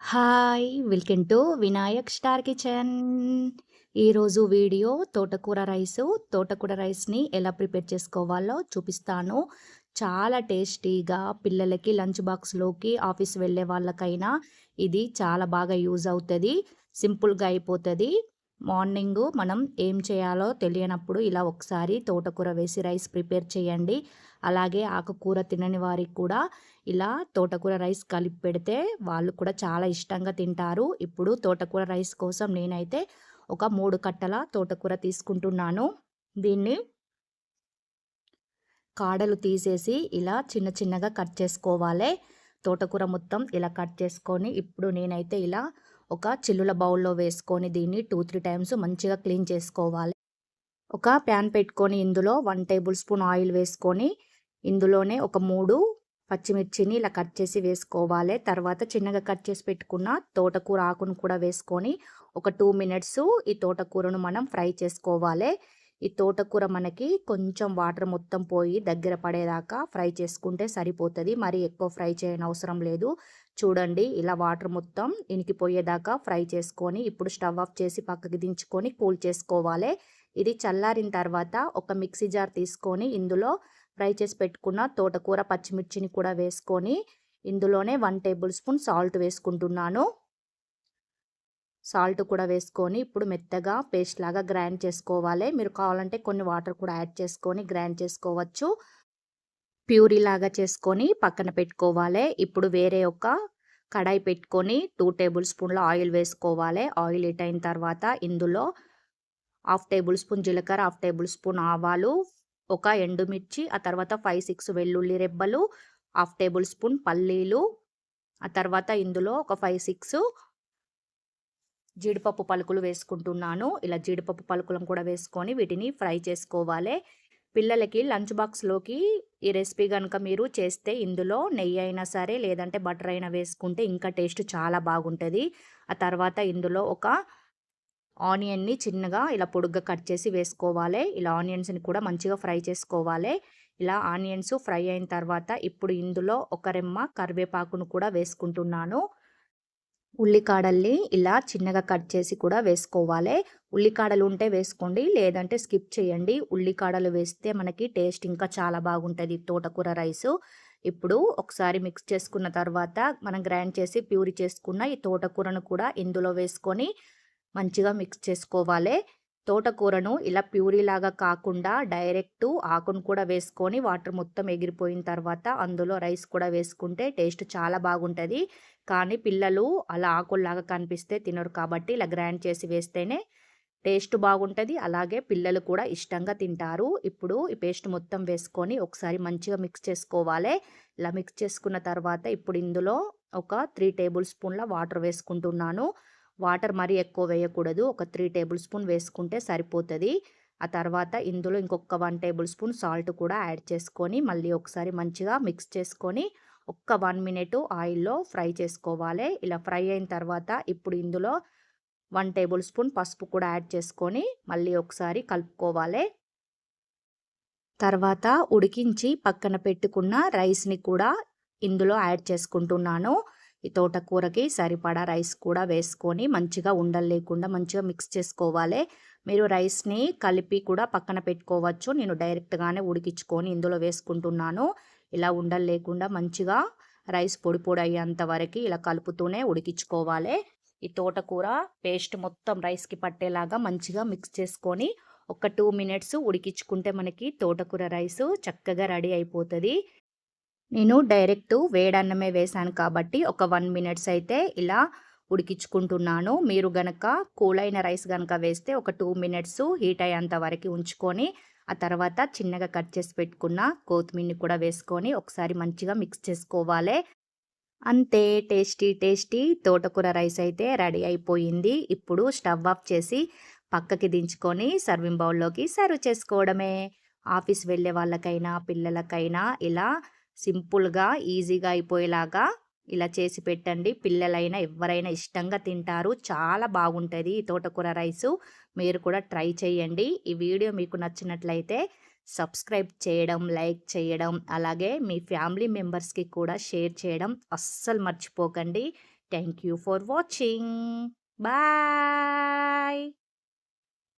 Hi! Welcome to Vinayak star kitchen. ఈరోజు video తోటకూర rice. తోటకూర రైస్‌ని ఎలా ప్రిపేర్ చేసుకోవాలో చూపిస్తాను. చాలా టేస్టీగా పిల్లలకి లంచ్ బాక్స్‌లోకి ఆఫీస్ వెళ్ళే వాళ్ళకైనా ఇది చాలా బాగా యూజ్ అవుతుంది సింపుల్‌గా అయిపోతుంది మార్నింగ్ మనం ఏం చేయాలో తెలియనప్పుడు ఇలా ఒకసారి తోటకూర వేసి రైస్ ప్రిపేర్ చేయండి. అలాగే ఆకుకూర తినని వారికి కూడా ఇలా తోటకూర రైస్ కలిపి పెడితే వాళ్ళు కూడా చాలా ఇష్టంగా తింటారు. ఇప్పుడు తోటకూర రైస్ కోసం నేనైతే ఒక మూడు కట్టల తోటకూర తీసుకుంటున్నాను. దీన్ని కాడలు తీసేసి ఇలా చిన్న చిన్నగా కట్ చేసుకోవాలి తోటకూర మొత్తం ఇలా కట్ చేసుకొని ఇప్పుడు నేనైతే ఇలా ఒక చిల్లుల బౌల్‌లో వేసుకొని దీన్ని 2, 3 టైమ్స్ మంచిగా క్లీన్ చేసుకోవాలి. ఒక ప్యాన్ పెట్టుకొని ఇందులో వన్ టేబుల్ స్పూన్ ఆయిల్ వేసుకొని ఇందులోనే ఒక మూడు పచ్చిమిర్చిని ఇలా కట్ చేసి వేసుకోవాలి తర్వాత చిన్నగా కట్ చేసి పెట్టుకున్న తోటకూర ఆకును కూడా వేసుకొని ఒక టూ మినిట్స్ ఈ తోటకూరను మనం ఫ్రై చేసుకోవాలి ఈ తోటకూర మనకి కొంచెం వాటర్ మొత్తం పోయి దగ్గర పడేదాకా ఫ్రై చేసుకుంటే సరిపోతుంది మరి ఎక్కువ ఫ్రై చేయనవసరం లేదు. చూడండి ఇలా వాటర్ మొత్తం ఇనికిపోయేదాకా ఫ్రై చేసుకొని ఇప్పుడు స్టవ్ ఆఫ్ చేసి పక్కకి దించుకొని కూల్ చేసుకోవాలి ఇది చల్లారిన తర్వాత ఒక మిక్సీ జార్ తీసుకొని ఇందులో ఫ్రై చేసి పెట్టుకున్న తోటకూర, పచ్చిమిర్చిని కూడా వేసుకొని ఇందులోనే వన్ టేబుల్ స్పూన్ సాల్ట్ వేసుకుంటున్నాను. సాల్ట్ కూడా వేసుకొని ఇప్పుడు మెత్తగా పేస్ట్ లాగా గ్రైండ్ చేసుకోవాలి మీరు కావాలంటే కొన్ని వాటర్ కూడా యాడ్ చేసుకొని గ్రైండ్ చేసుకోవచ్చు. ప్యూరీ లాగా చేసుకొని పక్కన పెట్టుకోవాలే. ఇప్పుడు వేరే ఒక కడాయి పెట్టుకొని టూ టేబుల్ స్పూన్ల ఆయిల్ వేసుకోవాలి ఆయిల్ హీట్ అయిన తర్వాత ఇందులో హాఫ్ టేబుల్ స్పూన్ జీలకర్ర, హాఫ్ టేబుల్ స్పూన్ ఆవాలు, ఒక ఎండుమిర్చి, ఆ తర్వాత 5, 6 వెల్లుల్లి రెబ్బలు, హాఫ్ టేబుల్ స్పూన్ పల్లీలు, ఆ తర్వాత ఇందులో ఒక 5, 6 జీడిపప్పు పలుకులు వేసుకుంటున్నాను. ఇలా జీడిపప్పు పలుకులను కూడా వేసుకొని వీటిని ఫ్రై చేసుకోవాలే. పిల్లలకి లంచ్ బాక్స్‌లోకి ఈ రెసిపీ కనుక మీరు చేస్తే ఇందులో నెయ్యి అయినా సరే లేదంటే బటర్ అయినా వేసుకుంటే ఇంకా టేస్ట్ చాలా బాగుంటుంది ఆ తర్వాత ఇందులో ఒక ఆనియన్‌ని చిన్నగా ఇలా పొడుగ్గా కట్ చేసి వేసుకోవాలి ఇలా ఆనియన్స్‌ని కూడా మంచిగా ఫ్రై చేసుకోవాలే. ఇలా ఆనియన్స్ ఫ్రై అయిన తర్వాత ఇప్పుడు ఇందులో ఒక రెమ్మ కరివేపాకును కూడా వేసుకుంటున్నాను. ఉల్లికాడల్ని ఇలా చిన్నగా కట్ చేసి కూడా వేసుకోవాలి ఉల్లికాడలు ఉంటే వేసుకోండి. లేదంటే స్కిప్ చేయండి. ఉల్లికాడలు వేస్తే మనకి టేస్ట్ ఇంకా చాలా బాగుంటుంది తోటకూర రైసు. ఇప్పుడు ఒకసారి మిక్స్ చేసుకున్న తర్వాత మనం గ్రైండ్ చేసి ప్యూరి చేసుకున్న ఈ తోటకూరను కూడా ఇందులో వేసుకొని మంచిగా మిక్స్ చేసుకోవాలి తోటకూరను ఇలా ప్యూరీ లాగా కాకుండా డైరెక్ట్ ఆకును కూడా వేసుకొని వాటర్ మొత్తం ఎగిరిపోయిన తర్వాత అందులో రైస్ కూడా వేసుకుంటే టేస్ట్ చాలా బాగుంటుంది కానీ పిల్లలు అలా ఆకుల్లాగా కనిపిస్తే తినరు కాబట్టి ఇలా గ్రైండ్ చేసి వేస్తేనే టేస్ట్ బాగుంటుంది అలాగే పిల్లలు కూడా ఇష్టంగా తింటారు. ఇప్పుడు ఈ పేస్ట్ మొత్తం వేసుకొని ఒకసారి మంచిగా మిక్స్ చేసుకోవాలి ఇలా మిక్స్ చేసుకున్న తర్వాత ఇప్పుడు ఇందులో ఒక త్రీ టేబుల్ స్పూన్ల వాటర్ వేసుకుంటున్నాను. వాటర్ మరీ ఎక్కువ వేయకూడదు. ఒక త్రీ టేబుల్ స్పూన్ వేసుకుంటే సరిపోతుంది ఆ తర్వాత ఇందులో ఇంకొక వన్ టేబుల్ స్పూన్ సాల్ట్ కూడా యాడ్ చేసుకొని మళ్ళీ ఒకసారి మంచిగా మిక్స్ చేసుకొని ఒక్క వన్ మినిట్ ఆయిల్‌లో ఫ్రై చేసుకోవాలే. ఇలా ఫ్రై అయిన తర్వాత ఇప్పుడు ఇందులో వన్ టేబుల్ స్పూన్ పసుపు కూడా యాడ్ చేసుకొని మళ్ళీ ఒకసారి కలుపుకోవాలే. తర్వాత ఉడికించి పక్కన పెట్టుకున్న రైస్‌ని కూడా ఇందులో యాడ్ చేసుకుంటున్నాను. ఈ తోటకూరకి సరిపడా రైస్ కూడా వేసుకొని మంచిగా ఉండలు లేకుండా మంచిగా మిక్స్ చేసుకోవాలి మీరు రైస్‌ని కలిపి కూడా పక్కన పెట్టుకోవచ్చు. నేను డైరెక్ట్‌గానే ఉడికించుకొని ఇందులో వేసుకుంటున్నాను. ఇలా ఉండలు లేకుండా మంచిగా రైస్ పొడి పొడి అయ్యేంత వరకు ఇలా కలుపుతూనే ఉడికించుకోవాలే. ఈ తోటకూర పేస్ట్ మొత్తం రైస్‌కి పట్టేలాగా మంచిగా మిక్స్ చేసుకొని ఒక టూ మినిట్స్ ఉడికించుకుంటే మనకి తోటకూర రైసు చక్కగా రెడీ అయిపోతుంది నేను డైరెక్ట్ వేడన్నమే వేశాను కాబట్టి ఒక వన్ మినిట్స్ అయితే ఇలా ఉడికించుకుంటున్నాను. మీరు గనక కూల్ అయిన రైస్ గనక వేస్తే ఒక టూ మినిట్స్ హీట్ అయ్యేంత వరకు ఉంచుకొని ఆ తర్వాత చిన్నగా కట్ చేసి పెట్టుకున్న కొత్తిమీరని కూడా వేసుకొని ఒకసారి మంచిగా మిక్స్ చేసుకోవాలి అంతే టేస్టీ టేస్టీ తోటకూర రైస్ అయితే రెడీ అయిపోయింది. ఇప్పుడు స్టవ్ ఆఫ్ చేసి పక్కకి దించుకొని సర్వింగ్ బౌల్‌లోకి సర్వ్ చేసుకోవడమే. ఆఫీస్ వెళ్ళే వాళ్ళకైనా, పిల్లలకైనా ఇలా సింపుల్‌గా ఈజీగా అయిపోయేలాగా ఇలా చేసి పెట్టండి. పిల్లలైనా ఎవరైనా ఇష్టంగా తింటారు. చాలా బాగుంటుంది ఈ తోటకూర రైసు. మీరు కూడా ట్రై చేయండి. ఈ వీడియో మీకు నచ్చినట్లయితే సబ్స్క్రైబ్ చేయడం, లైక్ చేయడం, అలాగే మీ ఫ్యామిలీ మెంబర్స్‌కి కూడా షేర్ చేయడం అస్సలు మర్చిపోకండి. Thank you for watching bye